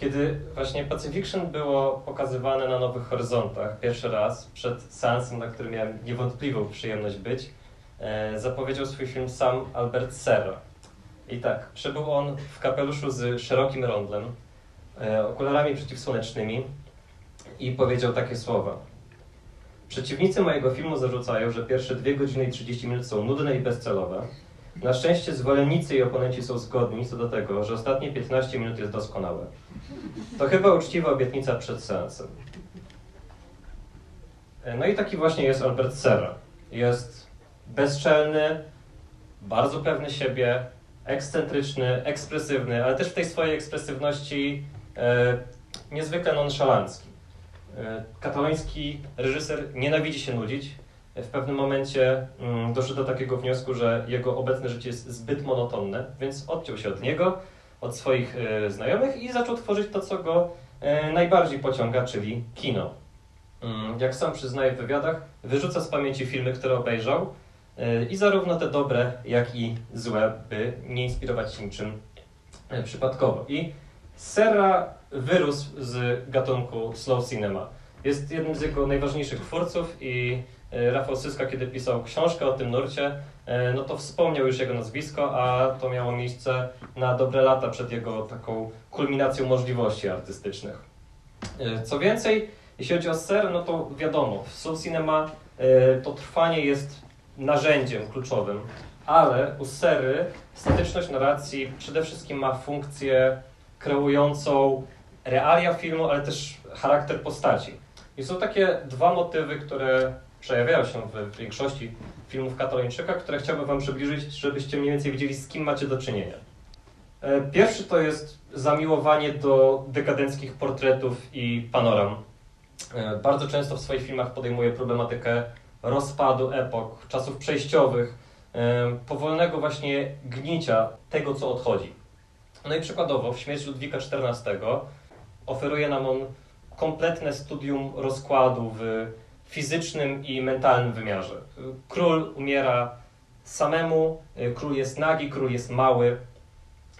Kiedy właśnie Pacifiction było pokazywane na Nowych Horyzontach pierwszy raz, przed seansem, na którym miałem niewątpliwą przyjemność być, e, zapowiedział swój film sam Albert Serra. I tak, przybył on w kapeluszu z szerokim rondlem, e, okularami przeciwsłonecznymi i powiedział takie słowa. Przeciwnicy mojego filmu zarzucają, że pierwsze 2 godziny i 30 minut są nudne i bezcelowe. Na szczęście zwolennicy i oponenci są zgodni co do tego, że ostatnie 15 minut jest doskonałe. To chyba uczciwa obietnica przed seansem. E, No i taki właśnie jest Albert Serra. Jest bezczelny, bardzo pewny siebie, ekscentryczny, ekspresywny, ale też w tej swojej ekspresywności e, niezwykle nonszalancki. E, kataloński reżyser nienawidzi się nudzić. W pewnym momencie mm, doszedł do takiego wniosku, że jego obecne życie jest zbyt monotonne, więc odciął się od niego, od swoich e, znajomych i zaczął tworzyć to, co go e, najbardziej pociąga, czyli kino. Mm, Jak sam przyznaje w wywiadach, wyrzuca z pamięci filmy, które obejrzał e, i zarówno te dobre, jak i złe, by nie inspirować się niczym przypadkowo. I Serra wyrósł z gatunku slow cinema. Jest jednym z jego najważniejszych twórców i Rafał Syska, kiedy pisał książkę o tym nurcie, e, no to wspomniał już jego nazwisko, a to miało miejsce na dobre lata przed jego taką kulminacją możliwości artystycznych. E, Co więcej, jeśli chodzi o ser, no to wiadomo, w slow cinema e, to trwanie jest narzędziem kluczowym, ale u sery statyczność narracji przede wszystkim ma funkcję kreującą realia filmu, ale też charakter postaci. I są takie dwa motywy, które przejawiają się w większości filmów Katalończyka, które chciałbym Wam przybliżyć, żebyście mniej więcej wiedzieli, z kim macie do czynienia. E, Pierwszy to jest zamiłowanie do dekadenckich portretów i panoram. E, Bardzo często w swoich filmach podejmuje problematykę rozpadu epok, czasów przejściowych, e, powolnego właśnie gnicia tego, co odchodzi. No i przykładowo w Śmierć Ludwika XIV oferuje nam on kompletne studium rozkładu w fizycznym i mentalnym wymiarze. Król umiera samemu, król jest nagi, król jest mały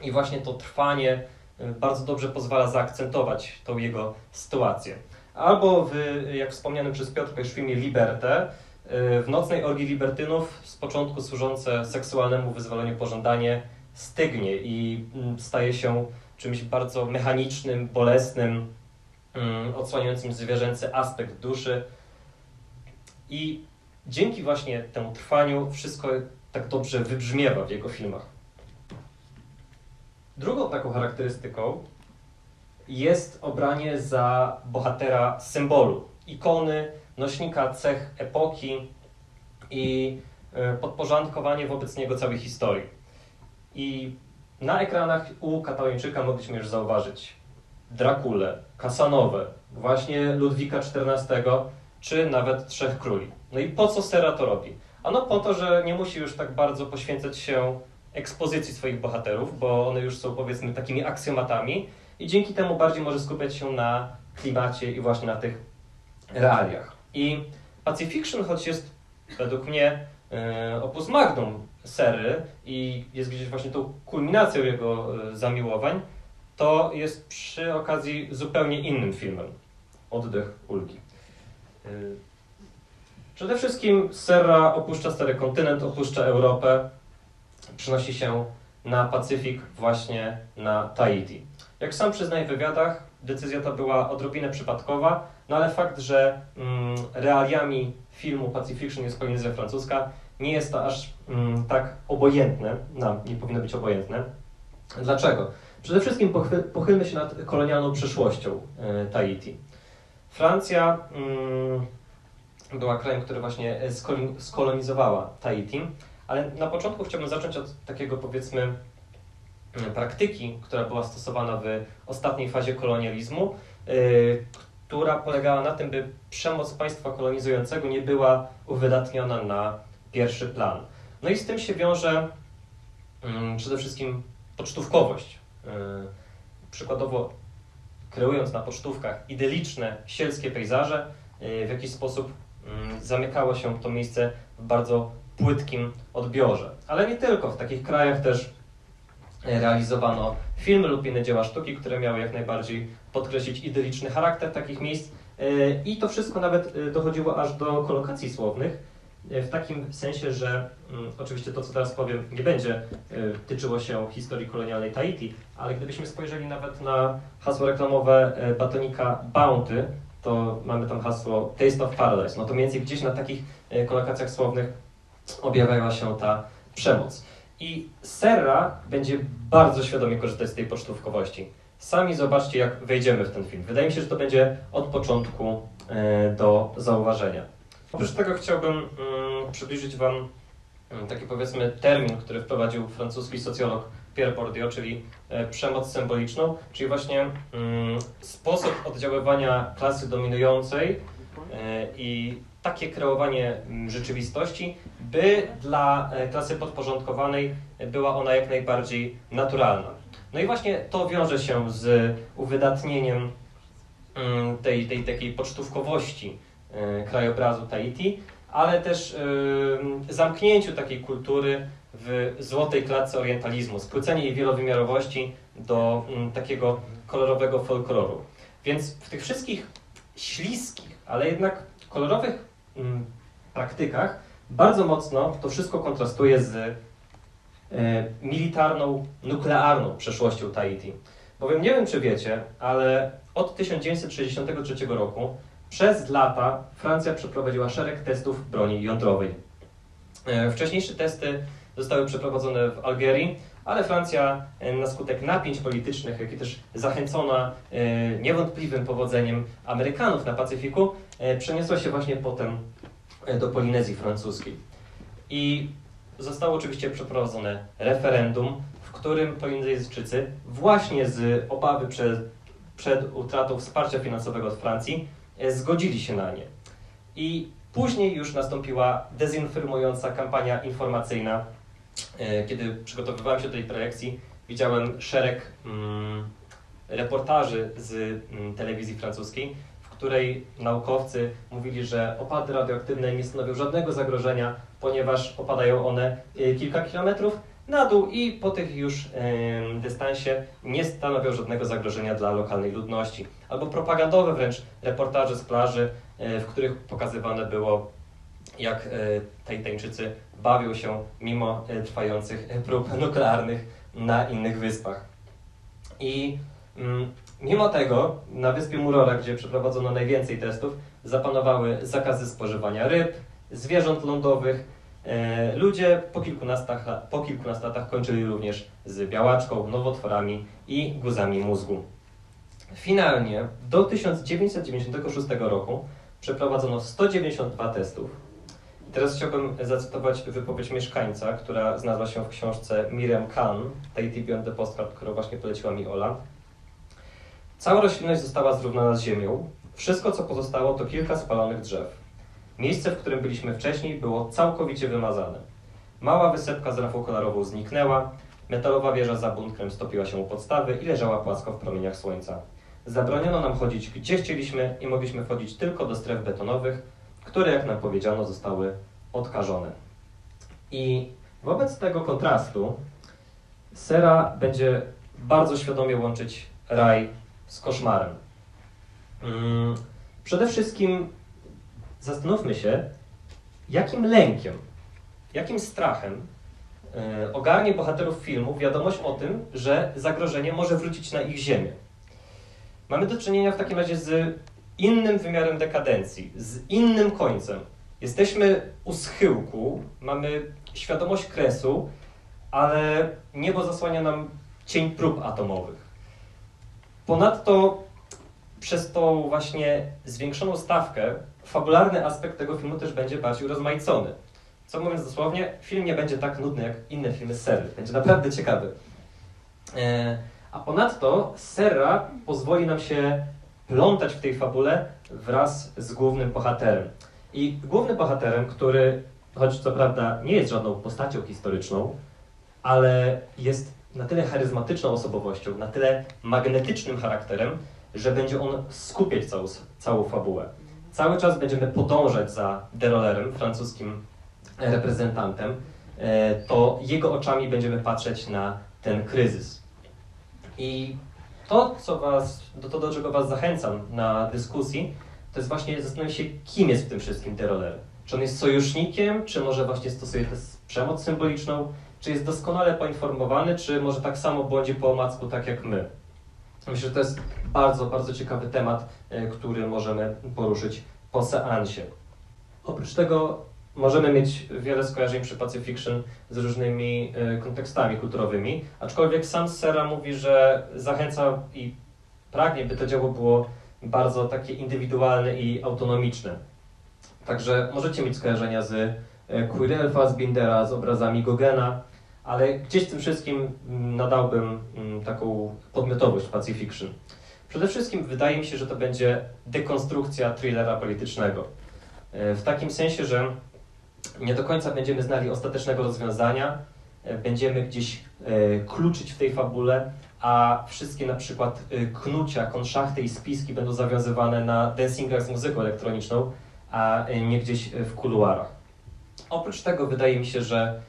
i właśnie to trwanie y, bardzo dobrze pozwala zaakcentować tą jego sytuację. Albo w, jak wspomnianym przez Piotrka już filmie Liberte, w nocnej orgii libertynów z początku służące seksualnemu wyzwoleniu pożądanie stygnie i mm, staje się czymś bardzo mechanicznym, bolesnym, mm, odsłaniającym zwierzęcy aspekt duszy. I dzięki właśnie temu trwaniu wszystko tak dobrze wybrzmiewa w jego filmach. Drugą taką charakterystyką jest obranie za bohatera symbolu, ikony, nośnika cech epoki i e, podporządkowanie wobec niego całej historii. I na ekranach u Katalończyka mogliśmy już zauważyć Drakulę, Kasanowę, właśnie Ludwika XIV, czy nawet Trzech Króli. No i po co Sera to robi? Ano po to, że nie musi już tak bardzo poświęcać się ekspozycji swoich bohaterów, bo one już są powiedzmy takimi aksjomatami i dzięki temu bardziej może skupiać się na klimacie i właśnie na tych realiach. I Pacifiction, choć jest według mnie e, opus magnum sery i jest gdzieś właśnie tą kulminacją jego e, zamiłowań, to jest przy okazji zupełnie innym filmem. Oddech Ulgi. E, Przede wszystkim Serra opuszcza Stary Kontynent, opuszcza Europę, przynosi się na Pacyfik, właśnie na Tahiti. Jak sam przyznaje w wywiadach, decyzja ta była odrobinę przypadkowa, no ale fakt, że mm, realiami filmu Pacifiction jest Polinezja Francuska, nie jest to aż mm, tak obojętne, nam nie powinno być obojętne. Dlaczego? Przede wszystkim pochy- pochylmy się nad kolonialną przeszłością e, Tahiti. Francja mm, była krajem, który właśnie e, skolonizowała Tahiti, ale na początku chciałbym zacząć od takiego powiedzmy mm, praktyki, która była stosowana w ostatniej fazie kolonializmu, yy, która polegała na tym, by przemoc państwa kolonizującego nie była uwydatniona na pierwszy plan. No i z tym się wiąże mm, przede wszystkim pocztówkowość. Yy, przykładowo kreując na pocztówkach idyliczne sielskie pejzaże, yy, w jakiś sposób mm, zamykało się to miejsce w bardzo płytkim odbiorze. Ale nie tylko, w takich krajach też realizowano filmy lub inne dzieła sztuki, które miały jak najbardziej podkreślić idyliczny charakter takich miejsc. I to wszystko nawet dochodziło aż do kolokacji słownych, w takim sensie, że mm, oczywiście to, co teraz powiem, nie będzie tyczyło się historii kolonialnej Tahiti, ale gdybyśmy spojrzeli nawet na hasło reklamowe batonika Bounty, to mamy tam hasło Taste of Paradise. No to mniej więcej gdzieś na takich kolokacjach słownych objawiała się ta przemoc. I Serra będzie bardzo świadomie korzystać z tej pocztówkowości. Sami zobaczcie, jak wejdziemy w ten film. Wydaje mi się, że to będzie od początku e, do zauważenia. Oprócz tego chciałbym mm, przybliżyć Wam mm, taki powiedzmy termin, który wprowadził francuski socjolog Pierre Bourdieu, czyli e, przemoc symboliczną, czyli właśnie mm, sposób oddziaływania klasy dominującej e, i takie kreowanie mm, rzeczywistości, by dla e, klasy podporządkowanej była ona jak najbardziej naturalna. No i właśnie to wiąże się z uwydatnieniem mm, tej, tej takiej pocztówkowości e, krajobrazu Tahiti, ale też zamknięciu takiej kultury w złotej klatce orientalizmu, skrócenie jej wielowymiarowości do mm, takiego kolorowego folkloru. Więc w tych wszystkich śliskich, ale jednak kolorowych Mm, praktykach bardzo mocno to wszystko kontrastuje z e, militarną, nuklearną przeszłością Tahiti. Bowiem nie wiem, czy wiecie, ale od 1963 roku przez lata Francja przeprowadziła szereg testów broni jądrowej. E, wcześniejsze testy zostały przeprowadzone w Algierii, ale Francja e, na skutek napięć politycznych, jak i też zachęcona niewątpliwym powodzeniem Amerykanów na Pacyfiku, E, przeniosła się właśnie potem e, do Polinezji Francuskiej. I zostało oczywiście przeprowadzone referendum, w którym Polinezyjczycy właśnie z obawy przed, przed utratą wsparcia finansowego od Francji e, zgodzili się na nie. I później już nastąpiła dezinformująca kampania informacyjna. Kiedy przygotowywałem się do tej projekcji, widziałem szereg mm, reportaży z mm, telewizji francuskiej, której naukowcy mówili, że opady radioaktywne nie stanowią żadnego zagrożenia, ponieważ opadają one y, kilka kilometrów na dół i po tych już dystansie nie stanowią żadnego zagrożenia dla lokalnej ludności. Albo propagandowe wręcz reportaże z plaży, y, w których pokazywane było, jak y, Tajtańczycy bawią się mimo trwających prób nuklearnych na innych wyspach. I mm, Mimo tego na wyspie Murora, gdzie przeprowadzono najwięcej testów, zapanowały zakazy spożywania ryb, zwierząt lądowych. E, ludzie po kilkunastu, po kilkunastu latach kończyli również z białaczką, nowotworami i guzami mózgu. Finalnie do 1996 roku przeprowadzono 192 testów. I teraz chciałbym zacytować wypowiedź mieszkańca, która znalazła się w książce Miriam Khan, Tahiti Beyond the Postcard, którą właśnie poleciła mi Ola. Cała roślinność została zrównana z ziemią. Wszystko, co pozostało, to kilka spalonych drzew. Miejsce, w którym byliśmy wcześniej, było całkowicie wymazane. Mała wysepka z rafą kolorową zniknęła, metalowa wieża za bunkrem stopiła się u podstawy i leżała płasko w promieniach słońca. Zabroniono nam chodzić gdzie chcieliśmy i mogliśmy wchodzić tylko do stref betonowych, które, jak nam powiedziano, zostały odkażone. I wobec tego kontrastu Sera będzie bardzo świadomie łączyć raj z koszmarem. Mm, przede wszystkim zastanówmy się, jakim lękiem, jakim strachem e, ogarnie bohaterów filmu wiadomość o tym, że zagrożenie może wrócić na ich ziemię. Mamy do czynienia w takim razie z innym wymiarem dekadencji, z innym końcem. Jesteśmy u schyłku, mamy świadomość kresu, ale niebo zasłania nam cień prób atomowych. Ponadto przez tą właśnie zwiększoną stawkę fabularny aspekt tego filmu też będzie bardziej urozmaicony. Co mówiąc dosłownie, film nie będzie tak nudny jak inne filmy serii. Będzie naprawdę ciekawy. E, a ponadto Serra pozwoli nam się plątać w tej fabule wraz z głównym bohaterem. I głównym bohaterem, który, choć co prawda nie jest żadną postacią historyczną, ale jest na tyle charyzmatyczną osobowością, na tyle magnetycznym charakterem, że będzie on skupiać całą, całą fabułę. Cały czas będziemy podążać za Derolerem, francuskim reprezentantem, e, to jego oczami będziemy patrzeć na ten kryzys. I to, co was, to, do czego Was zachęcam na dyskusji, to jest właśnie zastanowić się, kim jest w tym wszystkim Teroler. Czy on jest sojusznikiem, czy może właśnie stosuje tę przemoc symboliczną, czy jest doskonale poinformowany, czy może tak samo błądzi po omacku, tak jak my. Myślę, że to jest bardzo, bardzo ciekawy temat, e, który możemy poruszyć po seansie. Oprócz tego możemy mieć wiele skojarzeń przy Pacifiction z różnymi e, kontekstami kulturowymi, aczkolwiek sam Sera mówi, że zachęca i pragnie, by to dzieło było bardzo takie indywidualne i autonomiczne. Także możecie mieć skojarzenia z e, Quirrell Fassbindera, z obrazami Gogena, ale gdzieś tym wszystkim mm, nadałbym mm, taką podmiotowość Pacifiction. Przede wszystkim wydaje mi się, że to będzie dekonstrukcja thrillera politycznego. E, W takim sensie, że nie do końca będziemy znali ostatecznego rozwiązania, e, będziemy gdzieś e, kluczyć w tej fabule, a wszystkie na przykład knucia, konszachty i spiski będą zawiązywane na dancingach z muzyką elektroniczną, a nie gdzieś w kuluarach. Oprócz tego wydaje mi się, że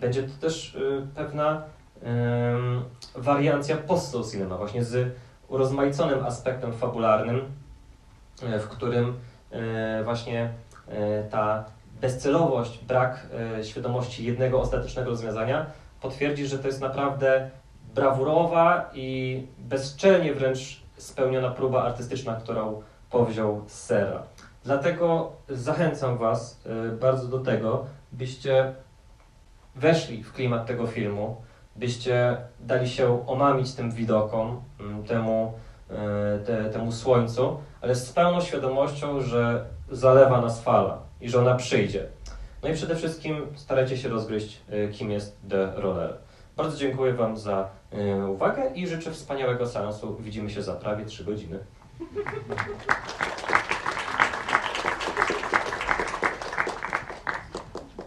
będzie to też e, pewna wariancja post cinema, właśnie z urozmaiconym aspektem fabularnym, e, w którym e, właśnie e, ta bezcelowość, brak e, świadomości jednego ostatecznego rozwiązania potwierdzi, że to jest naprawdę brawurowa i bezczelnie wręcz spełniona próba artystyczna, którą powziął Sera. Dlatego zachęcam Was e, bardzo do tego, byście weszli w klimat tego filmu, byście dali się omamić tym widokom, mm, temu, e, te, temu słońcu, ale z pełną świadomością, że zalewa nas fala i że ona przyjdzie. No i przede wszystkim starajcie się rozgryźć, e, kim jest The Roller. Bardzo dziękuję Wam za e, uwagę i życzę wspaniałego seansu. Widzimy się za prawie 3 godziny.